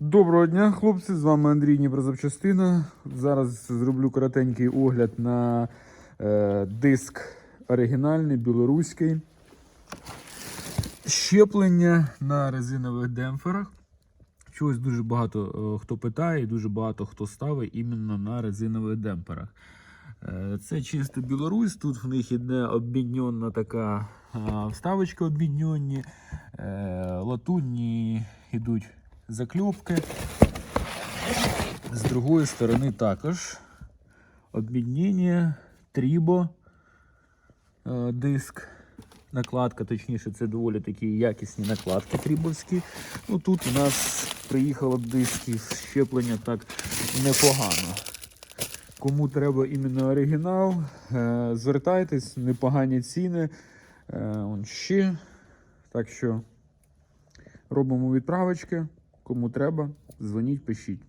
Доброго дня, хлопці! З вами Андрій Дніпрозапчастина. Зараз зроблю коротенький огляд на е, диск оригінальний, білоруський. Щеплення на резинових демпферах. Чогось дуже багато е, хто питає, і дуже багато хто ставить іменно на резинових демпферах. Е, Це чисто Білорусь. Тут в них іде обміньонна така а, вставочка обміньонні, е, латунні йдуть закльопки. З другої сторони також обмінення, трібо е, диск. Накладка, точніше, це доволі такі якісні накладки трібовські. Ну тут у нас приїхало дисків щеплення так непогано. Кому треба іменно оригінал, е, звертайтесь, непогані ціни. Е, он ще. Так що робимо відправочки. Кому треба, дзвоніть, пишіть.